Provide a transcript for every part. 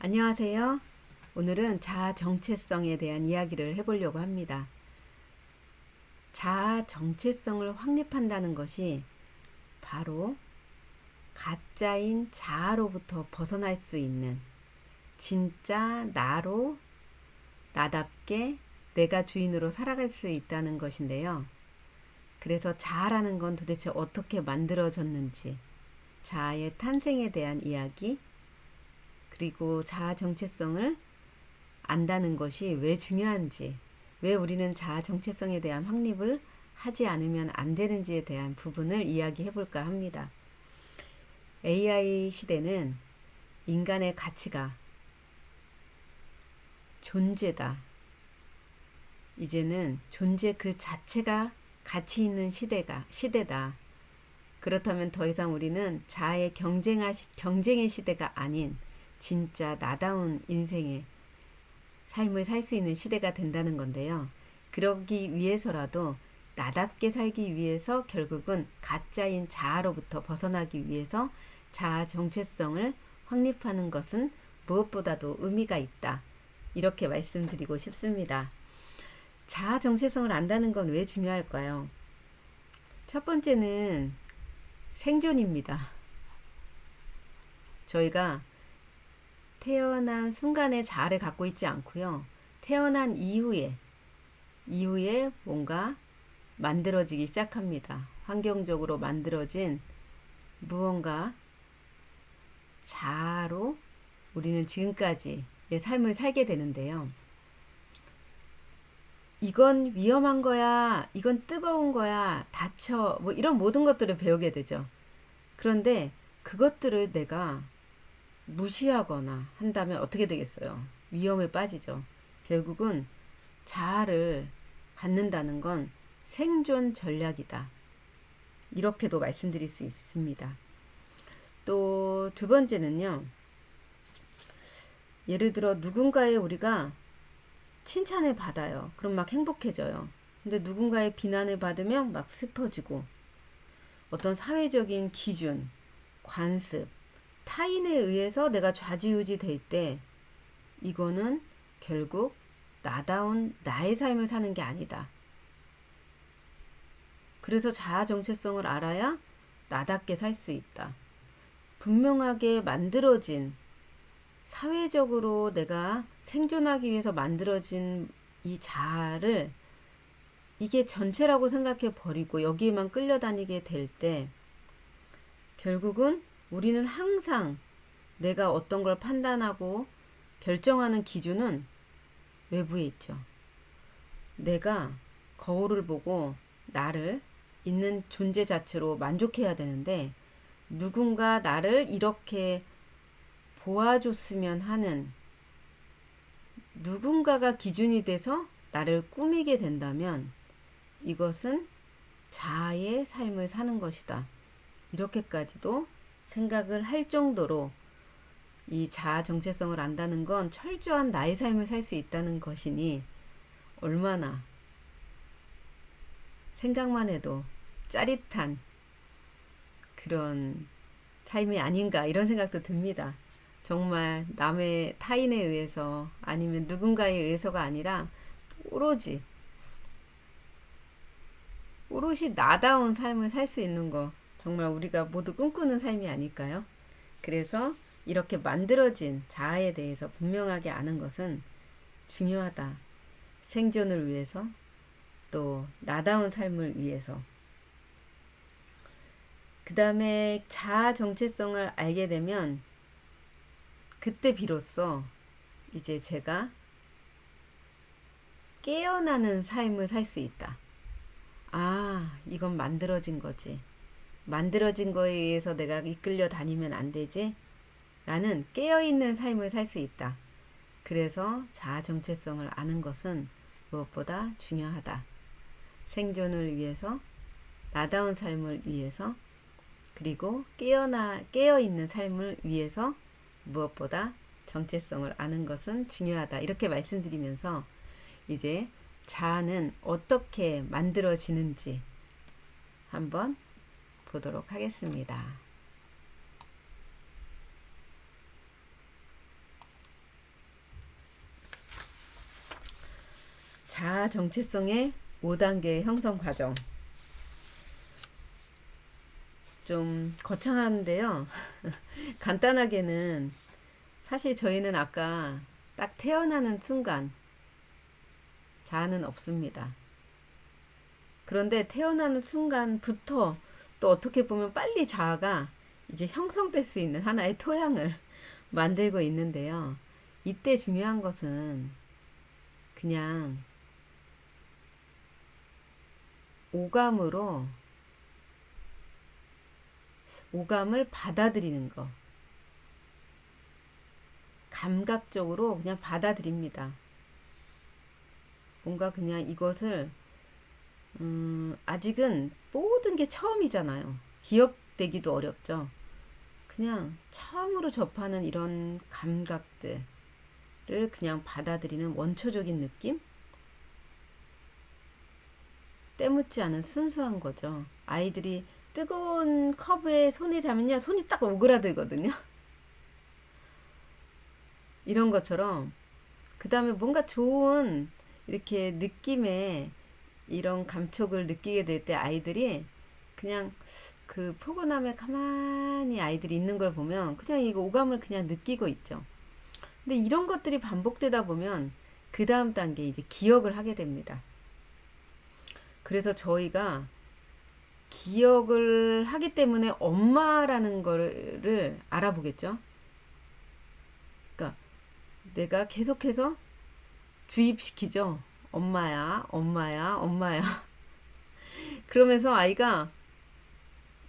안녕하세요. 오늘은 자아 정체성에 대한 이야기를 해보려고 합니다. 자아 정체성을 확립한다는 것이 바로 가짜인 자아로부터 벗어날 수 있는 진짜 나로 나답게 내가 주인으로 살아갈 수 있다는 것인데요. 그래서 자아라는 건 도대체 어떻게 만들어졌는지, 자아의 탄생에 대한 이야기, 그리고 자아 정체성을 안다는 것이 왜 중요한지, 왜 우리는 자아 정체성에 대한 확립을 하지 않으면 안 되는지에 대한 부분을 이야기해 볼까 합니다. AI 시대는 인간의 가치가 존재다. 이제는 존재 그 자체가 가치 있는 시대가 시대다. 그렇다면 더 이상 우리는 자아의 경쟁하 경쟁의 시대가 아닌 진짜 나다운 인생의 삶을 살 수 있는 시대가 된다는 건데요. 그러기 위해서라도 나답게 살기 위해서 결국은 가짜인 자아로부터 벗어나기 위해서 자아 정체성을 확립하는 것은 무엇보다도 의미가 있다. 이렇게 말씀드리고 싶습니다. 자아 정체성을 안다는 건 왜 중요할까요? 첫 번째는 생존입니다. 저희가 태어난 순간에 자아를 갖고 있지 않고요. 태어난 이후에 이후에 뭔가 만들어지기 시작합니다. 환경적으로 만들어진 무언가 자아로 우리는 지금까지의 삶을 살게 되는데요. 이건 위험한 거야, 이건 뜨거운 거야, 다쳐, 뭐 이런 모든 것들을 배우게 되죠. 그런데 그것들을 내가 무시하거나 한다면 어떻게 되겠어요? 위험에 빠지죠. 결국은 자아를 갖는다는 건 생존 전략이다. 이렇게도 말씀드릴 수 있습니다. 또 두 번째는요. 예를 들어 누군가의 우리가 칭찬을 받아요. 그럼 막 행복해져요. 근데 누군가의 비난을 받으면 막 슬퍼지고 어떤 사회적인 기준, 관습, 타인에 의해서 내가 좌지우지 될 때 이거는 결국 나다운 나의 삶을 사는 게 아니다. 그래서 자아 정체성을 알아야 나답게 살 수 있다. 분명하게 만들어진 사회적으로 내가 생존하기 위해서 만들어진 이 자아를 이게 전체라고 생각해 버리고 여기에만 끌려다니게 될 때 결국은 우리는 항상 내가 어떤 걸 판단하고 결정하는 기준은 외부에 있죠. 내가 거울을 보고 나를 있는 존재 자체로 만족해야 되는데 누군가 나를 이렇게 보아줬으면 하는 누군가가 기준이 돼서 나를 꾸미게 된다면 이것은 자아의 삶을 사는 것이다. 이렇게까지도 생각을 할 정도로 이 자아 정체성을 안다는 건 철저한 나의 삶을 살 수 있다는 것이니 얼마나 생각만 해도 짜릿한 그런 삶이 아닌가 이런 생각도 듭니다. 정말 남의 타인에 의해서 아니면 누군가에 의해서가 아니라 오로지 오롯이 나다운 삶을 살 수 있는 거 정말 우리가 모두 꿈꾸는 삶이 아닐까요? 그래서 이렇게 만들어진 자아에 대해서 분명하게 아는 것은 중요하다. 생존을 위해서 또 나다운 삶을 위해서 그 다음에 자아 정체성을 알게 되면 그때 비로소 이제 제가 깨어나는 삶을 살 수 있다. 아, 이건 만들어진 거지. 만들어진 거에 의해서 내가 이끌려 다니면 안 되지? 라는 깨어있는 삶을 살 수 있다. 그래서 자아 정체성을 아는 것은 무엇보다 중요하다. 생존을 위해서, 나다운 삶을 위해서, 그리고 깨어나, 깨어있는 삶을 위해서 무엇보다 정체성을 아는 것은 중요하다. 이렇게 말씀드리면서 이제 자아는 어떻게 만들어지는지 한번 보도록 하겠습니다. 자, 정체성의 5단계 형성 과정. 좀 거창한데요. 간단하게는 사실 저희는 아까 딱 태어나는 순간 자아는 없습니다. 그런데 태어나는 순간부터 또 어떻게 보면 빨리 자아가 이제 형성될 수 있는 하나의 토양을 만들고 있는데요. 이때 중요한 것은 그냥 오감으로 오감을 받아들이는 거. 감각적으로 그냥 받아들입니다. 뭔가 그냥 이것을 음, 아직은 모든 게 처음이잖아요. 기억되기도 어렵죠. 그냥 처음으로 접하는 이런 감각들을 그냥 받아들이는 원초적인 느낌? 때묻지 않은 순수한 거죠. 아이들이 뜨거운 컵에 손이 닿으면요, 손이 딱 오그라들거든요. 이런 것처럼, 그 다음에 뭔가 좋은 이렇게 느낌의 이런 감촉을 느끼게 될 때 아이들이 그냥 그 포근함에 가만히 아이들이 있는 걸 보면 그냥 이거 오감을 그냥 느끼고 있죠. 근데 이런 것들이 반복되다 보면 그 다음 단계 이제 기억을 하게 됩니다. 그래서 저희가 기억을 하기 때문에 엄마라는 거를 알아보겠죠. 그러니까 내가 계속해서 주입시키죠. 엄마야, 엄마야, 엄마야. 그러면서 아이가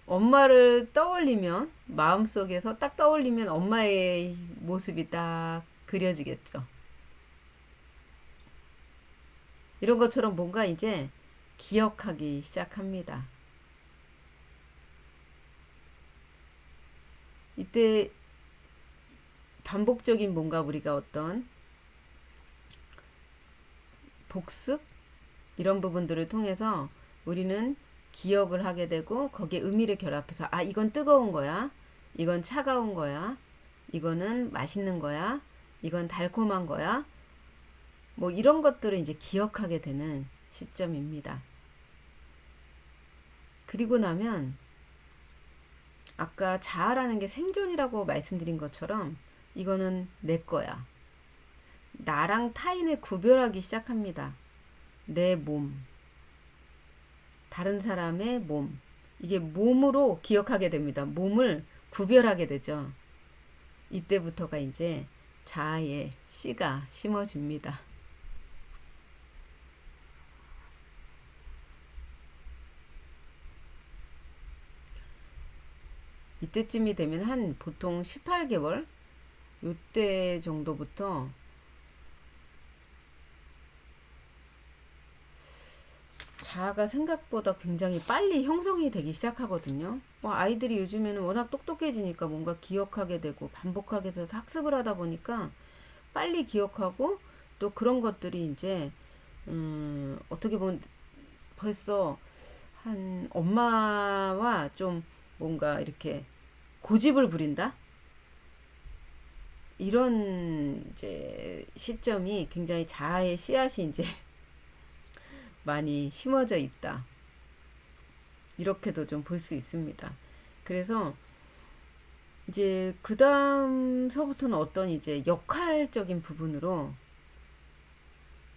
엄마를 떠올리면 마음속에서 딱 떠올리면 엄마의 모습이 딱 그려지겠죠. 이런 것처럼 뭔가 이제 기억하기 시작합니다. 이때 반복적인 뭔가 우리가 어떤 복습? 이런 부분들을 통해서 우리는 기억을 하게 되고 거기에 의미를 결합해서 아 이건 뜨거운 거야. 이건 차가운 거야. 이거는 맛있는 거야. 이건 달콤한 거야. 뭐 이런 것들을 이제 기억하게 되는 시점입니다. 그리고 나면 아까 자아라는 게 생존이라고 말씀드린 것처럼 이거는 내 거야. 나랑 타인을 구별하기 시작합니다. 내 몸, 다른 사람의 몸. 이게 몸으로 기억하게 됩니다. 몸을 구별하게 되죠. 이때부터가 이제 자아의 씨가 심어집니다. 이때쯤이 되면 한 보통 18개월 요때 정도부터 자아가 생각보다 굉장히 빨리 형성이 되기 시작하거든요. 뭐 아이들이 요즘에는 워낙 똑똑해지니까 뭔가 기억하게 되고 반복하게 돼서 학습을 하다 보니까 빨리 기억하고 또 그런 것들이 이제 음 어떻게 보면 벌써 한 엄마와 좀 뭔가 이렇게 고집을 부린다? 이런 이제 시점이 굉장히 자아의 씨앗이 이제 많이 심어져 있다. 이렇게도 좀 볼 수 있습니다. 그래서 이제 그 다음서부터는 어떤 이제 역할적인 부분으로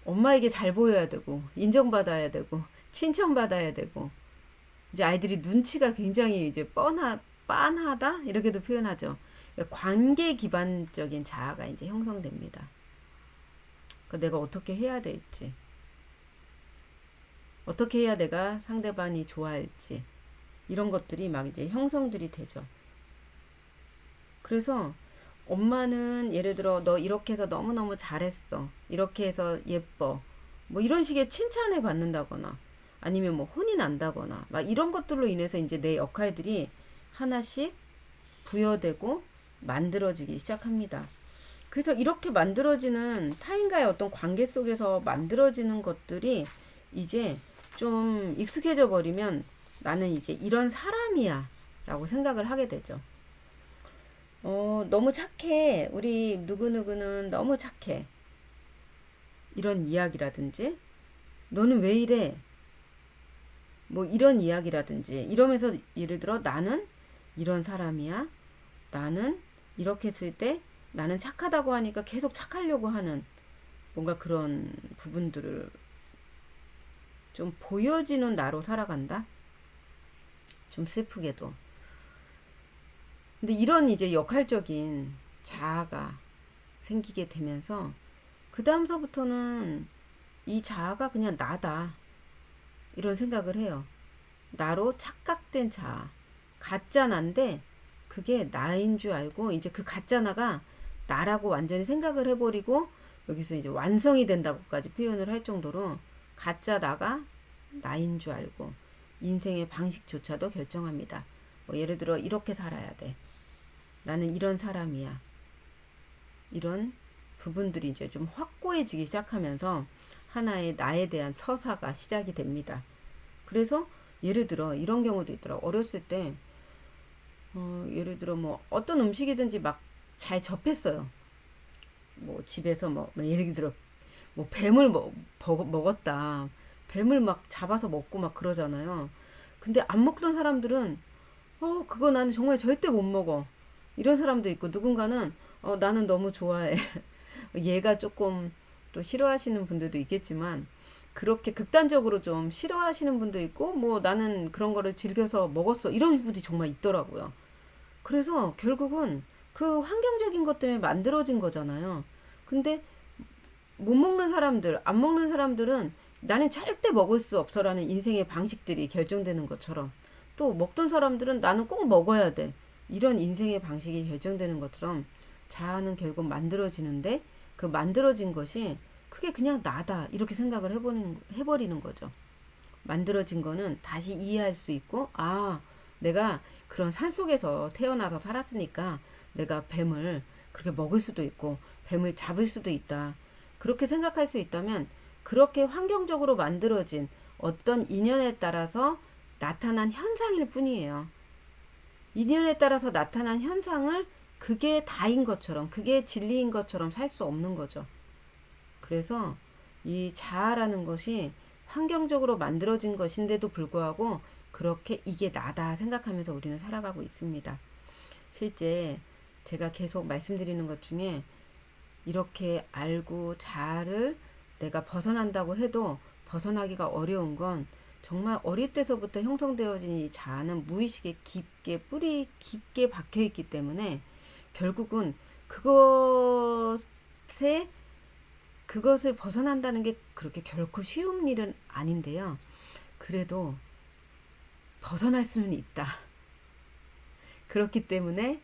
엄마에게 잘 보여야 되고 인정받아야 되고 칭찬받아야 되고 이제 아이들이 눈치가 굉장히 이제 뻔하 빤하다 이렇게도 표현하죠. 그러니까 관계 기반적인 자아가 이제 형성됩니다. 그러니까 내가 어떻게 해야 될지, 어떻게 해야 내가 상대방이 좋아할지 이런 것들이 막 이제 형성들이 되죠. 그래서 엄마는 예를 들어 너 이렇게 해서 너무너무 잘했어. 이렇게 해서 예뻐. 뭐 이런 식의 칭찬을 받는다거나 아니면 뭐 혼이 난다거나 막 이런 것들로 인해서 이제 내 역할들이 하나씩 부여되고 만들어지기 시작합니다. 그래서 이렇게 만들어지는 타인과의 어떤 관계 속에서 만들어지는 것들이 이제 좀 익숙해져 버리면 나는 이제 이런 사람이야 라고 생각을 하게 되죠. 어, 너무 착해. 우리 누구누구는 너무 착해. 이런 이야기라든지 너는 왜 이래? 뭐 이런 이야기라든지 이러면서 예를 들어 나는 이런 사람이야. 나는 이렇게 했을 때 나는 착하다고 하니까 계속 착하려고 하는 뭔가 그런 부분들을 좀 보여지는 나로 살아간다. 좀 슬프게도. 근데 이런 이제 역할적인 자아가 생기게 되면서 그 다음서부터는 이 자아가 그냥 나다. 이런 생각을 해요. 나로 착각된 자아. 가짜 난데 그게 나인 줄 알고 이제 그 가짜 나가 나라고 완전히 생각을 해버리고 여기서 이제 완성이 된다고까지 표현을 할 정도로 가짜 나가 나인 줄 알고 인생의 방식조차도 결정합니다. 뭐 예를 들어 이렇게 살아야 돼. 나는 이런 사람이야. 이런 부분들이 이제 좀 확고해지기 시작하면서 하나의 나에 대한 서사가 시작이 됩니다. 그래서 예를 들어 이런 경우도 있더라고. 어렸을 때 어, 예를 들어 뭐 어떤 음식이든지 막 잘 접했어요. 뭐 집에서 뭐, 뭐 예를 들어 뭐 뱀을 먹, 먹었다. 뱀을 막 잡아서 먹고 막 그러잖아요. 근데 안 먹던 사람들은 어 그거 나는 정말 절대 못 먹어. 이런 사람도 있고 누군가는 어 나는 너무 좋아해. 얘가 조금 또 싫어하시는 분들도 있겠지만 그렇게 극단적으로 좀 싫어하시는 분도 있고 뭐 나는 그런 거를 즐겨서 먹었어 이런 분들이 정말 있더라고요. 그래서 결국은 그 환경적인 것 때문에 만들어진 거잖아요. 근데 못 먹는 사람들, 안 먹는 사람들은 나는 절대 먹을 수 없어라는 인생의 방식들이 결정되는 것처럼 또 먹던 사람들은 나는 꼭 먹어야 돼. 이런 인생의 방식이 결정되는 것처럼 자아는 결국 만들어지는데 그 만들어진 것이 그게 그냥 나다. 이렇게 생각을 해버리는, 해버리는 거죠. 만들어진 거는 다시 이해할 수 있고, 아, 내가 그런 산 속에서 태어나서 살았으니까 내가 뱀을 그렇게 먹을 수도 있고 뱀을 잡을 수도 있다. 그렇게 생각할 수 있다면 그렇게 환경적으로 만들어진 어떤 인연에 따라서 나타난 현상일 뿐이에요. 인연에 따라서 나타난 현상을 그게 다인 것처럼, 그게 진리인 것처럼 살 수 없는 거죠. 그래서 이 자아라는 것이 환경적으로 만들어진 것인데도 불구하고 그렇게 이게 나다 생각하면서 우리는 살아가고 있습니다. 실제 제가 계속 말씀드리는 것 중에 이렇게 알고 자아를 내가 벗어난다고 해도 벗어나기가 어려운 건 정말 어릴 때서부터 형성되어진 이 자아는 무의식에 깊게 뿌리 깊게 박혀 있기 때문에 결국은 그것에 그것을 벗어난다는 게 그렇게 결코 쉬운 일은 아닌데요. 그래도 벗어날 수는 있다. 그렇기 때문에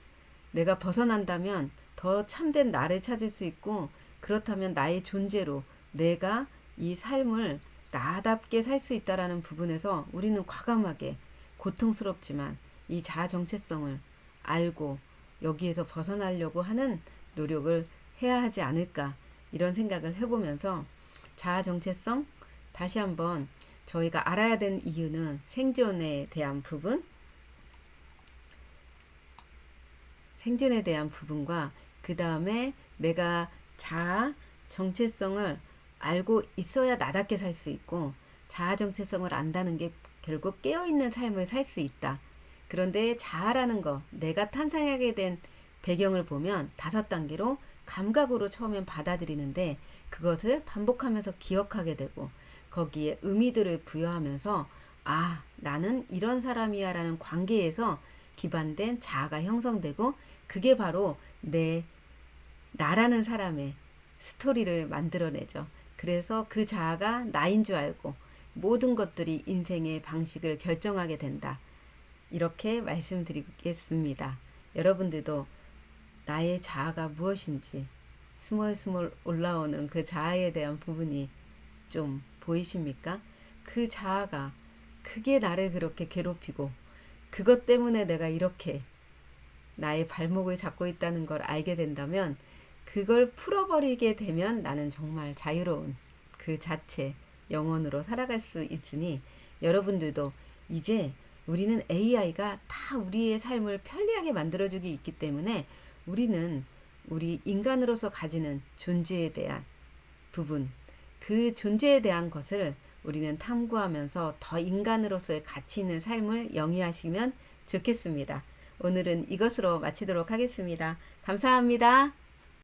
내가 벗어난다면 더 참된 나를 찾을 수 있고 그렇다면 나의 존재로 내가 이 삶을 나답게 살 수 있다라는 부분에서 우리는 과감하게 고통스럽지만 이 자아 정체성을 알고 여기에서 벗어나려고 하는 노력을 해야 하지 않을까 이런 생각을 해보면서 자아 정체성 다시 한번 저희가 알아야 되는 이유는 생존에 대한 부분 생존에 대한 부분과 그 다음에 내가 자아 정체성을 알고 있어야 나답게 살 수 있고 자아 정체성을 안다는 게 결국 깨어있는 삶을 살 수 있다. 그런데 자아라는 거 내가 탄생하게 된 배경을 보면 다섯 단계로 감각으로 처음엔 받아들이는데 그것을 반복하면서 기억하게 되고 거기에 의미들을 부여하면서 아 나는 이런 사람이야 라는 관계에서 기반된 자아가 형성되고 그게 바로 내 나라는 사람의 스토리를 만들어내죠. 그래서 그 자아가 나인 줄 알고 모든 것들이 인생의 방식을 결정하게 된다. 이렇게 말씀드리겠습니다. 여러분들도 나의 자아가 무엇인지 스멀스멀 올라오는 그 자아에 대한 부분이 좀 보이십니까? 그 자아가 그게 나를 그렇게 괴롭히고 그것 때문에 내가 이렇게 나의 발목을 잡고 있다는 걸 알게 된다면 그걸 풀어버리게 되면 나는 정말 자유로운 그 자체 영혼으로 살아갈 수 있으니 여러분들도 이제 우리는 AI가 다 우리의 삶을 편리하게 만들어주기 있기 때문에 우리는 우리 인간으로서 가지는 존재에 대한 부분, 그 존재에 대한 것을 우리는 탐구하면서 더 인간으로서의 가치 있는 삶을 영위하시면 좋겠습니다. 오늘은 이것으로 마치도록 하겠습니다. 감사합니다.